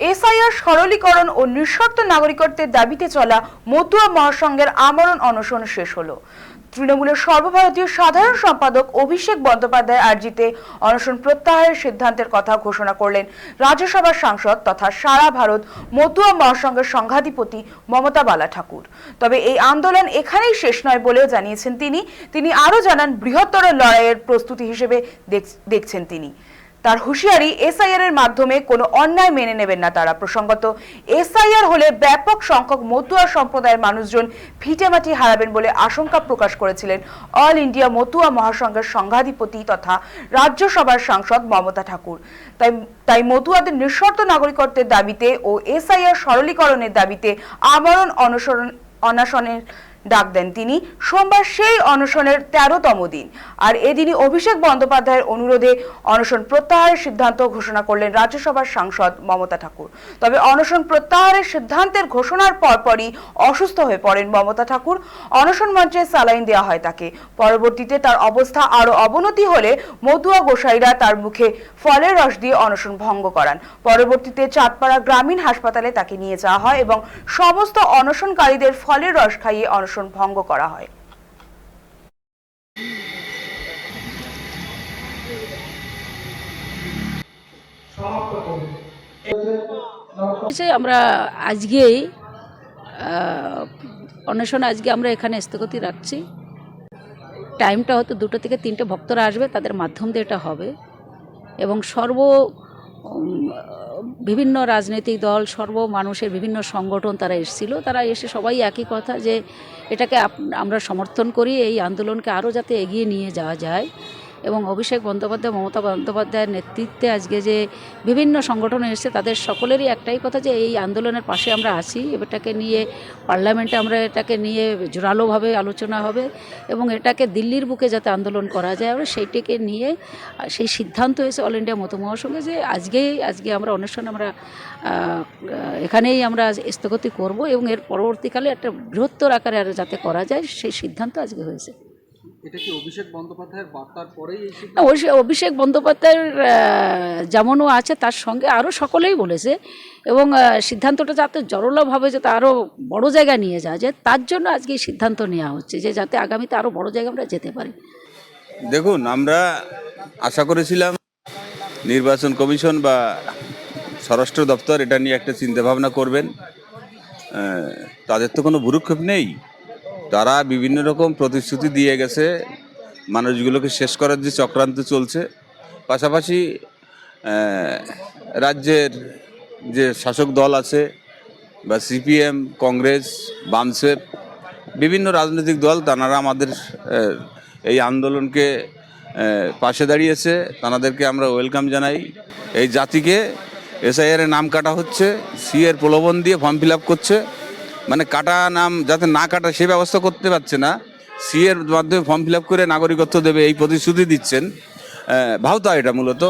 SIR সরলীকরণ ও নিঃশর্ত নাগরিকত্বের দাবিতে চলা মতুয়া মহাসংঘের আমরণ অনশন শেষ হলো। তৃণমূলের সর্বভারতীয় সাধারণ সম্পাদক অভিষেক বন্দ্যোপাধ্যায় আর্জিতে অনশন প্রত্যাহারের সিদ্ধান্তের কথা ঘোষণা করলেন রাজ্যসভার সাংসদ তথা সারা ভারত মতুয়া মহাসংঘের সংঘাধিপতি মমতা বালা ঠাকুর তবে এই আন্দোলন এখানেই শেষ নয় বলেও জানিয়েছেন তিনি। তিনি আরও জানান, বৃহত্তর লড়াইয়ের প্রস্তুতি হিসেবে দেখ- দেখছেন তিনি। তার হুঁশিয়ারি এসআইআর এর মাধ্যমে কোনো অন্যায় মেনে নেবেন না তারা। প্রসঙ্গত, এসআইআর হলে ব্যাপক সংখ্যক মতুয়া সম্প্রদায়ের মানুষজন ভিটেমাটি হারাবেন বলে আশঙ্কা প্রকাশ করেছিলেন অল ইন্ডিয়া মতুয়া মহাসংঘের সংঘাধিপতি তথা রাজ্যসভার সাংসদ মমতা ঠাকুর। তাই তাই মতুয়াদের নিঃশর্ত নাগরিকত্বের দাবিতে ও এসআইআর সরলীকরণের দাবিতে আমরণ অনসরণ অনশনের ডাক দেন তিনি। সোমবার সেই অনশনের তেরোতম দিন। আর এদিনই অভিষেক বন্দ্যোপাধ্যায়ের অনুরোধে অনশন প্রত্যাহারের সিদ্ধান্ত ঘোষণা করলেন রাজ্যসভার সাংসদ মমতা ঠাকুর। তবে অনশন প্রত্যাহারের সিদ্ধান্তের ঘোষণার পরপরই অসুস্থ হয়ে পড়েন মমতা ঠাকুর। অনশন মঞ্চে স্যালাইন দেওয়া হয় তাকে। পরবর্তীতে তার অবস্থা আরও অবনতি হলে মতুয়া গোসাইরা তার মুখে ফলের রস দিয়ে অনশন ভঙ্গ করান। পরবর্তীতে চাঁদপাড়া গ্রামীণ হাসপাতালে তাকে নিয়ে যাওয়া হয় এবং সমস্ত অনশনকারীদের ফলের রস খাইয়ে অনশন ভঙ্গ করা হয়। আমরা আজকেই অন্বেষণ আজকে আমরা এখানে স্থগতি রাখছি। টাইমটা হয়তো দুটো থেকে তিনটে ভক্তরা আসবে, তাদের মাধ্যম দিয়ে এটা হবে। এবং সর্ব বিভিন্ন রাজনৈতিক দল, সর্ব মানুষের বিভিন্ন সংগঠন তারা এসেছিল। তারা এসে সবাই একই কথা যে, এটাকে আমরা সমর্থন করি, এই আন্দোলনকে আরও যাতে এগিয়ে নিয়ে যাওয়া যায়। এবং অভিষেক বন্দ্যোপাধ্যায়, মমতা বন্দ্যোপাধ্যায়ের নেতৃত্বে আজকে যে বিভিন্ন সংগঠন এসেছে, তাদের সকলেরই একটাই কথা যে এই আন্দোলনের পাশে আমরা আছি। এটাকে নিয়ে পার্লামেন্টে আমরা এটাকে নিয়ে জোরালোভাবে আলোচনা হবে এবং এটাকে দিল্লির বুকে যাতে আন্দোলন করা যায়, আমরা সেইটিকে নিয়ে সেই সিদ্ধান্ত হয়েছে অল ইন্ডিয়া মত মহাসংঘে যে আজকেই, আজকে আমরা অনুষ্ঠান আমরা এখানেই আমরা স্থগতি করব এবং এর পরবর্তীকালে একটা বৃহত্তর আকারে আর যাতে করা যায়, সেই সিদ্ধান্ত আজকে হয়েছে। এটা কি অভিষেক বন্দ্যোপাধ্যায়ের বার্তার পরেই অভিষেক বন্দ্যোপাধ্যায়ের যেমনও আছে তার সঙ্গে আরও সকলেই বলেছে এবং সিদ্ধান্তটা যাতে জরুরভাবে যাতে আরও বড় জায়গা নিয়ে যাওয়া যায় তার জন্য আজকে এই সিদ্ধান্ত নেওয়া হচ্ছে যে যাতে আগামীতে আরও বড় জায়গায় আমরা যেতে পারি। দেখুন আমরা আশা করেছিলাম নির্বাচন কমিশন বা স্বরাষ্ট্র দপ্তর এটা নিয়ে একটা চিন্তাভাবনা করবেন। তাদের তো কোনো ভুরুক্ষেপ নেই। তারা বিভিন্ন রকম প্রতিশ্রুতি দিয়ে গেছে। মানুষগুলোকে শেষ করার যে চক্রান্ত চলছে, পাশাপাশি রাজ্যের যে শাসক দল আছে বা সিপিএম, কংগ্রেস বামসেপ বিভিন্ন রাজনৈতিক দল তারা আমাদের এই আন্দোলনকে পাশে দাঁড়িয়েছে। তাদেরকে আমরা ওয়েলকাম জানাই। এই জাতিকে এসআইআর নাম কাটা হচ্ছে, সি এর প্রলোভন দিয়ে ফর্ম ফিল করছে। মানে কাটা নাম যাতে না কাটা সে ব্যবস্থা করতে পারছে না। সি এর মাধ্যমে ফর্ম ফিল করে নাগরিকত্ব দেবে এই প্রতিশ্রুতি দিচ্ছেন। ভাবতো এটা মূলত।